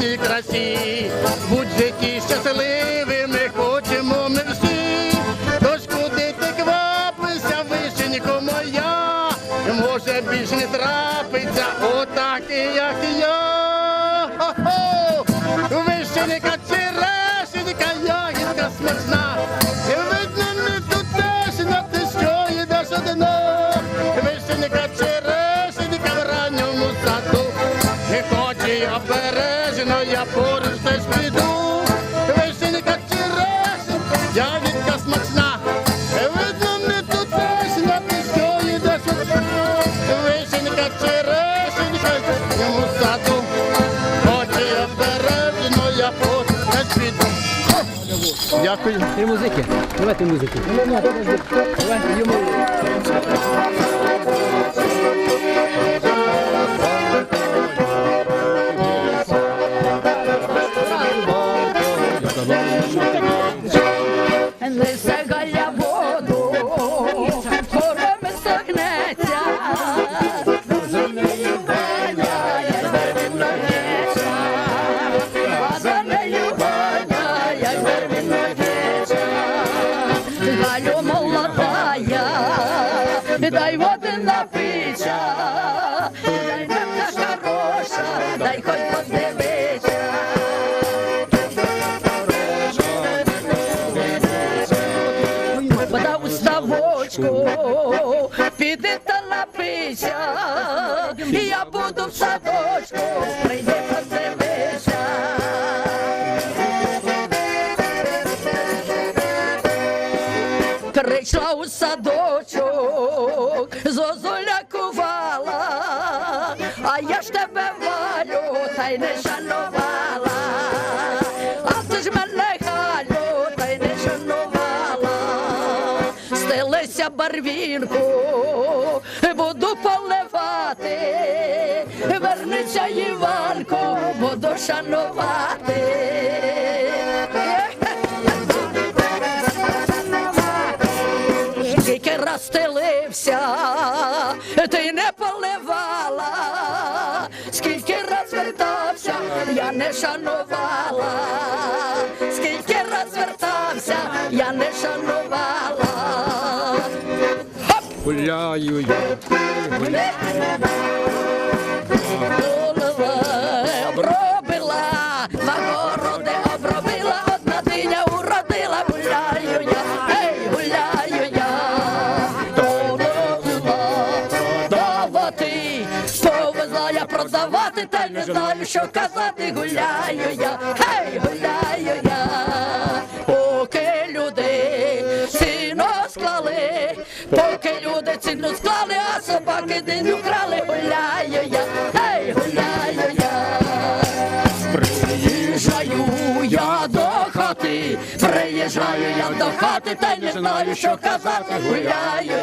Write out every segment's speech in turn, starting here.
день красі, будь житті щасливими хочемо ми всі, тож куди ти квапишся, вишенько моя, може більш не трапиться, отак і як я. Хо-хо! Вишенька, черешенька, ягідка смачна, Дякую. Три музики. Давайте музики. Давай, йому. І я буду в садочку, прийди подивися. Прийшла у садочок, зозуля кувала, а я ж тебе валю, та й не вернеться Іванко, буду шанувати. Скільки раз стелився, ти не поливала, скільки раз вертався, я не шанувала, скільки раз вертався, я не шанувала. Гуляю я. Голова знаю, що казати, гуляю я, гей, гуляю я, поки люди сіно склали, поки люди ціну склали, а собаки диню крали, гуляю я, гей, гуляю я. Приїжджаю я до хати, приїжджаю я до хати, та не знаю, що казати, гуляю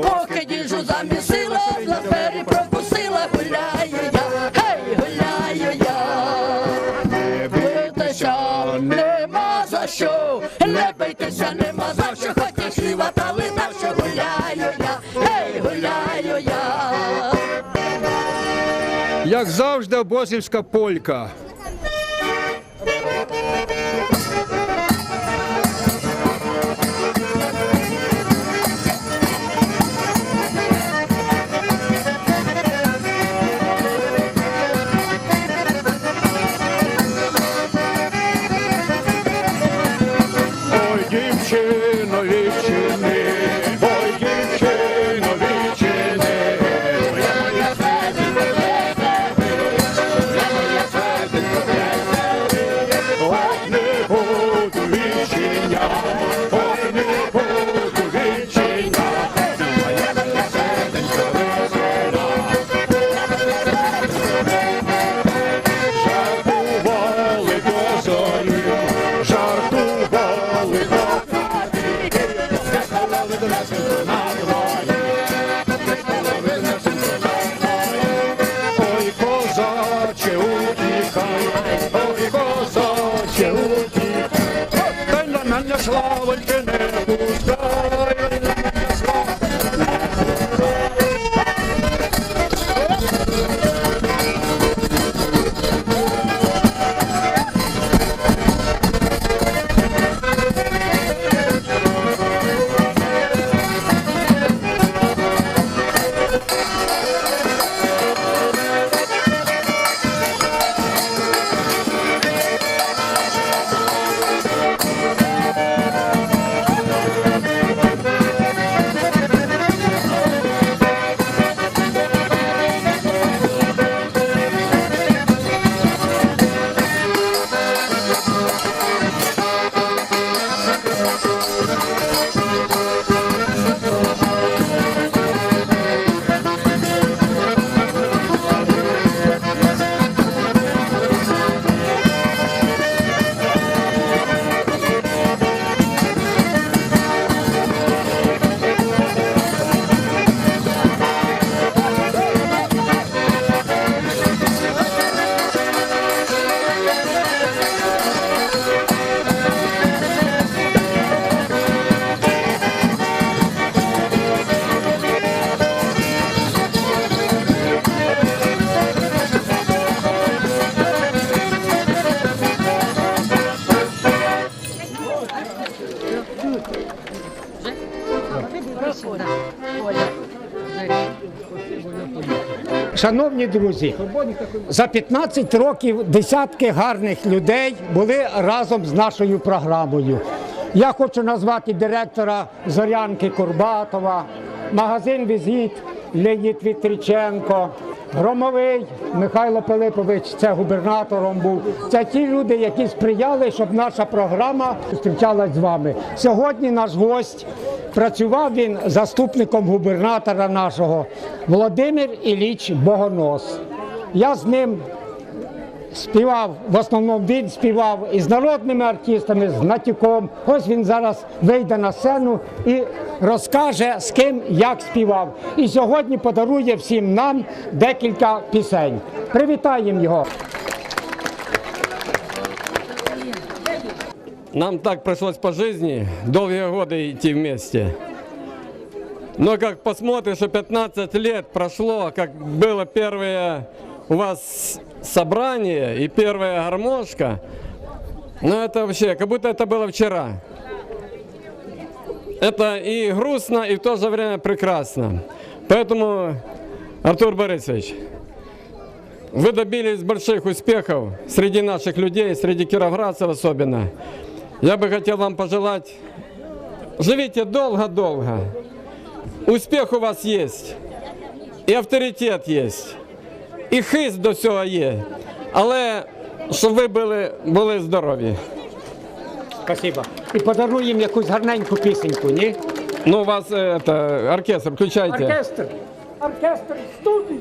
поки діжу замісила, на двері пропустила, гуляю я, гей, гуляю я. Бийтеся нема за що, не бийтеся нема за що, хоч хліба та лита, що гуляю я, гей, гуляю я. Як завжди, босівська полька. jõudi. õppel on enne slaav, õlge Шановні друзі, за 15 років десятки гарних людей були разом з нашою програмою. Я хочу назвати директора Зорянки Курбатова, магазин Візит Леонід Вітриченко, Громовий Михайло Пилипович, це губернатором був. Це ті люди, які сприяли, щоб наша програма зустрічалась з вами. Сьогодні наш гость працював він заступником губернатора нашого Володимир Іліч Богонос. Я з ним співав, в основному він співав із народними артистами, з Натюком. Ось він зараз вийде на сцену і розкаже, з ким як співав. І сьогодні подарує всім нам декілька пісень. Привітаємо його. Нам так пришлось по жизни долгие годы идти вместе. Но как посмотришь, что 15 лет прошло, как было первое у вас собрание и первая гармошка, ну это вообще, как будто это было вчера. Это и грустно, и в то же время прекрасно. Поэтому, Артур Борисович, вы добились больших успехов среди наших людей, среди кировградцев особенно. Я бы хотел вам пожелать, живите долго-долго. Успех у вас есть, і авторитет є, і хист до цього є. Але щоб ви були, були здорові. Спасибо. І подаруємо якусь гарненьку пісеньку, ні? Ну, у вас е, это, оркестр, включайте. Оркестр. Оркестр студія.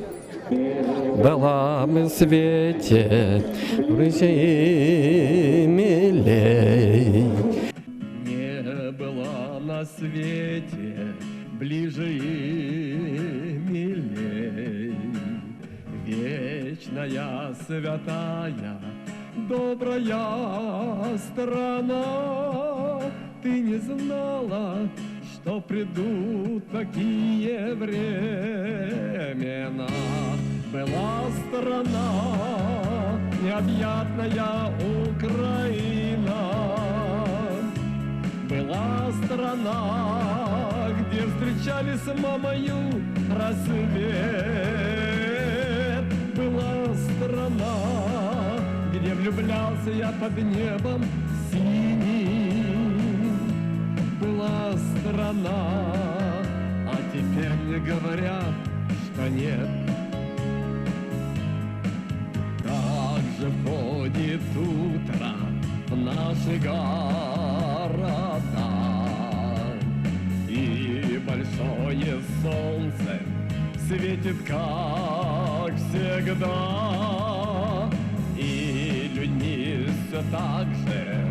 Была мы в свете рыжей милей. Не была на свете ближе и милей. Вечная святая, добрая страна, ты не знала, что придут такие времена. Была страна, необъятная Украина. Была страна, где встречались с мамою рассвет. Страна, где влюблялся я под небом синим. Была страна, а теперь мне говорят, что нет. Как же входит утро в наши города И большое солнце светит, как всегда И людьми все так же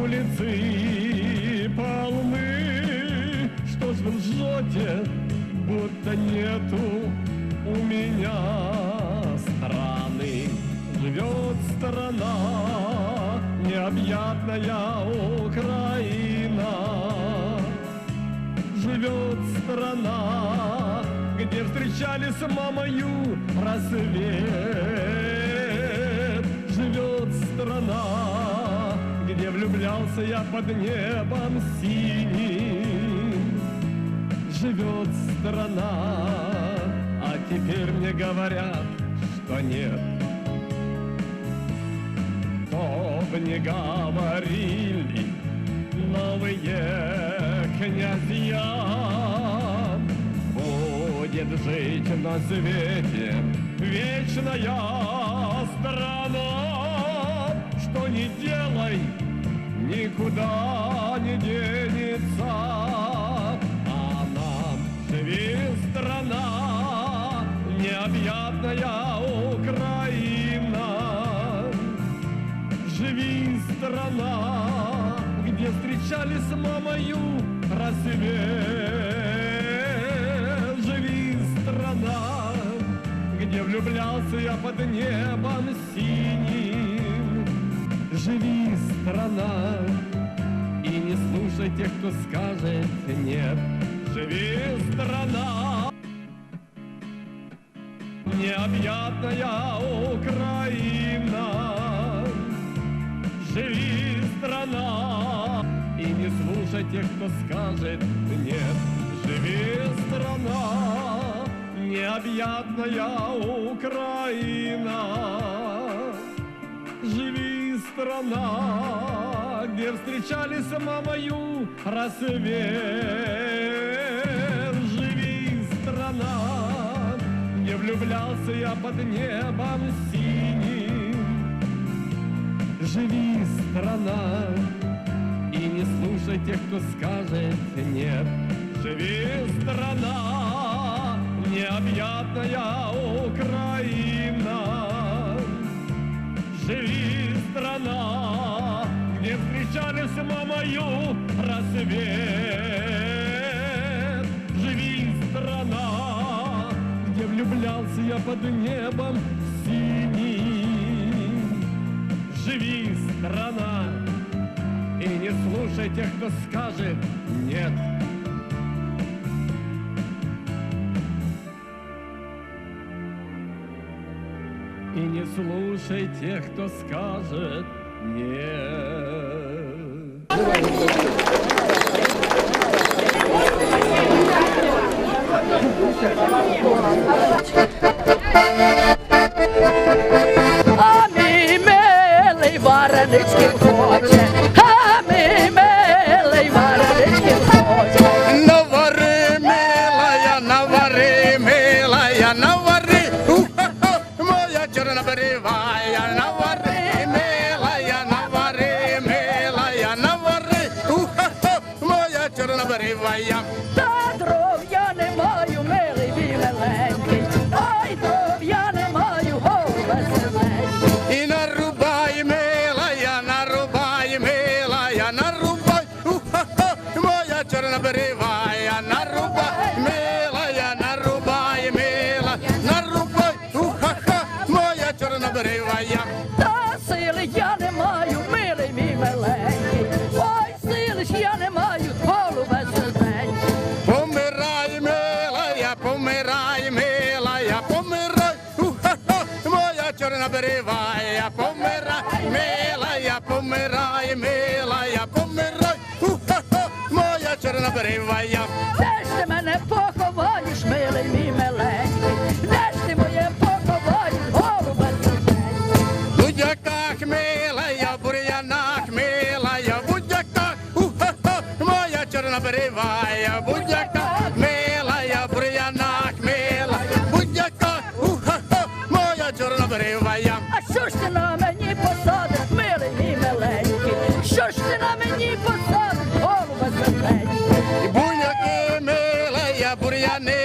улицы полны Что ж вы лжете, будто нету у меня страны. Живет страна, необъятная Украина. Живет страна, где встречались с мамою. Рассвет Живет страна, где влюблялся я под небом синим живет страна, а теперь мне говорят, что нет. То б не говорили новые князья, будет жить на свете вечная страна, что не делай, никуда не денется. А нам живи страна, необъятная Украина. Живи страна, где встречались мамою рассвет. не влюблялся я под небом синим. Живи, страна, и не слушай тех, кто скажет нет. Живи, страна, необъятная Украина. Живи, страна, и не слушай тех, кто скажет нет. Живи, страна необъятная Украина. Живи, страна, где встречали с мамою рассвет. Живи, страна, где влюблялся я под небом синим. Живи, страна, и не слушай тех, кто скажет нет. Живи, страна, необъятная Украина. Живи, страна, где встречались с мамою рассвет. Живи, страна, где влюблялся я под небом синим. Живи, страна, и не слушай тех, кто скажет «нет». и не слушай тех, кто скажет нет. А мій милий варенички хоче, живая, будь-яка милая, прияна хмила, будь-яка, уха-ха, моя чорнобривая. А що ж ти на мені посадив, милий і миленький, що ж ти на мені посадив, голова зеленький? Будь-яки милая, бур'яни.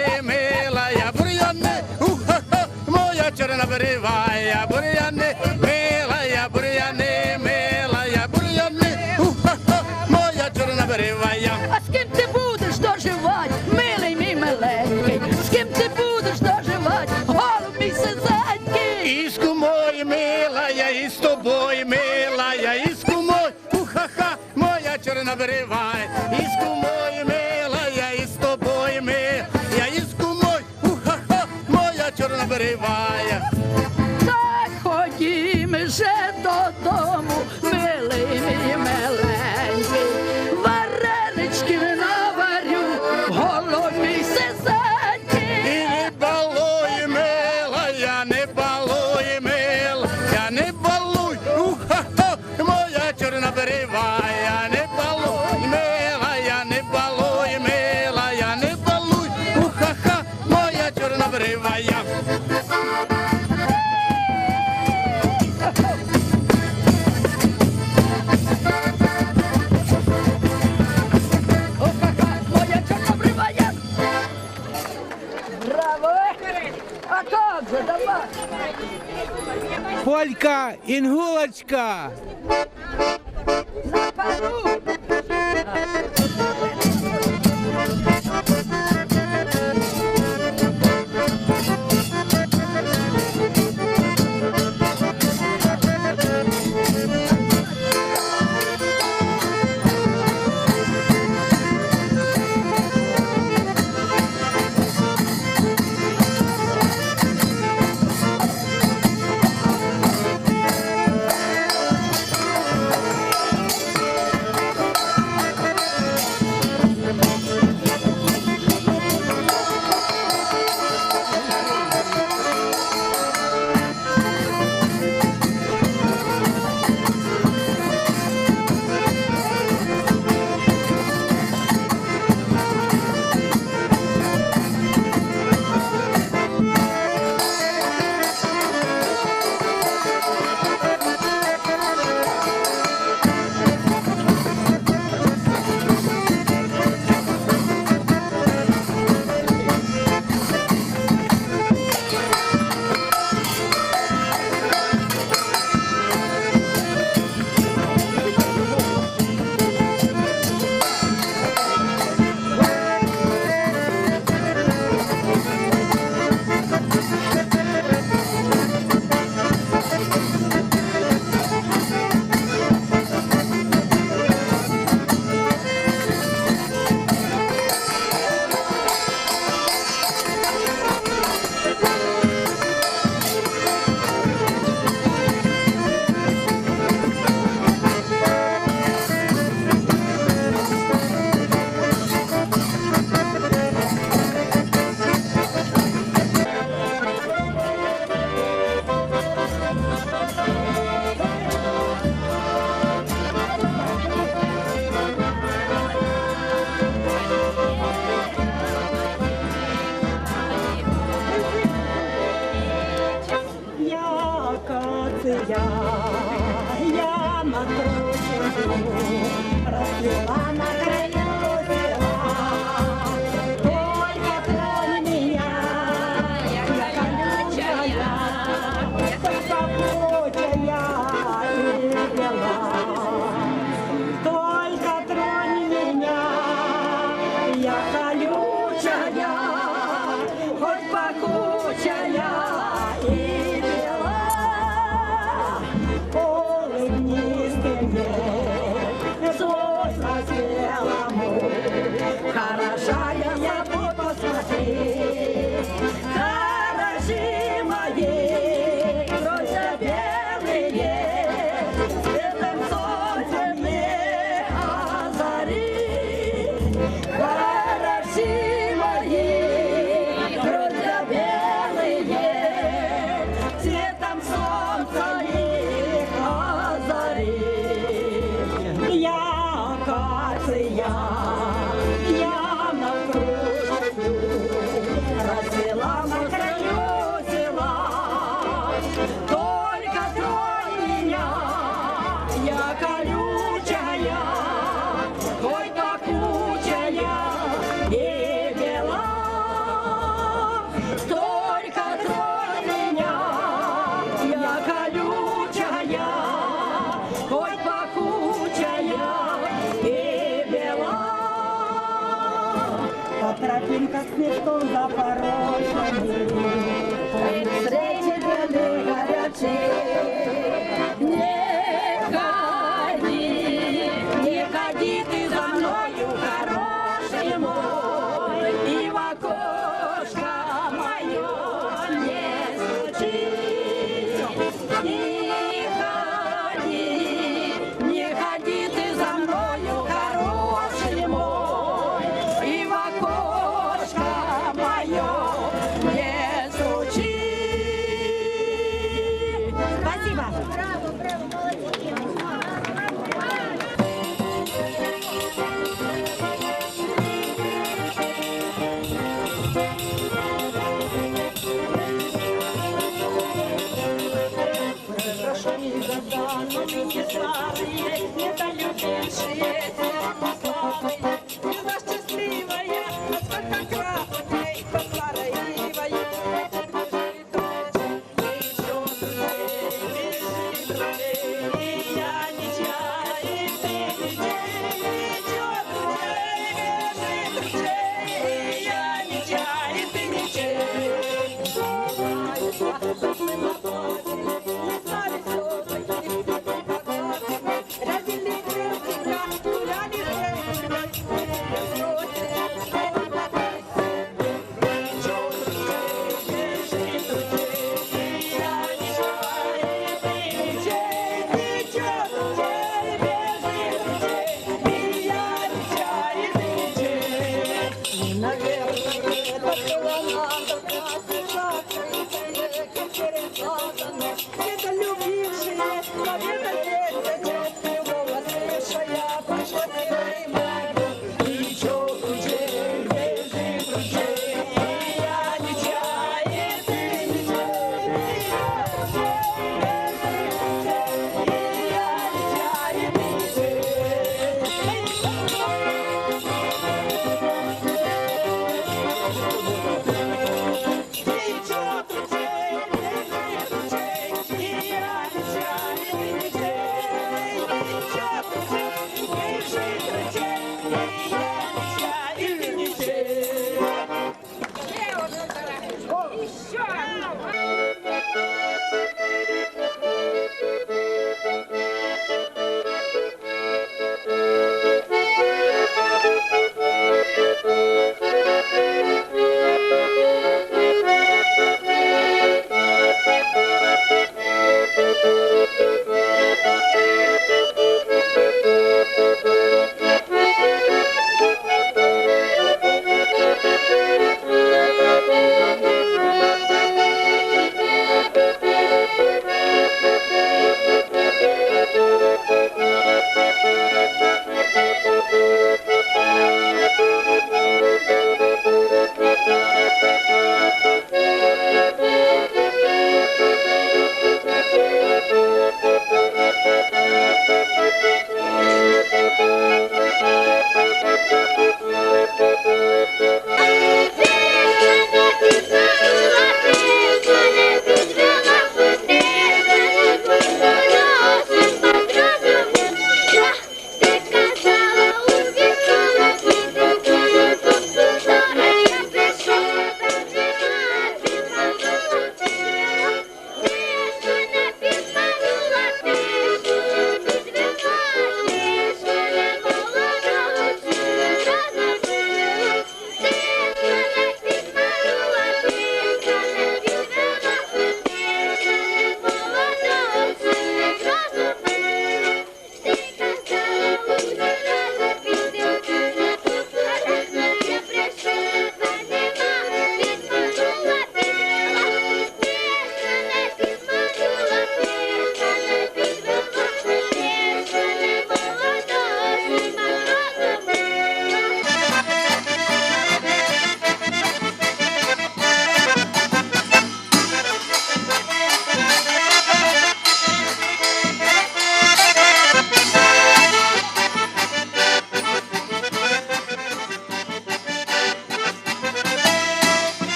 Полька, ингулочка. На пару.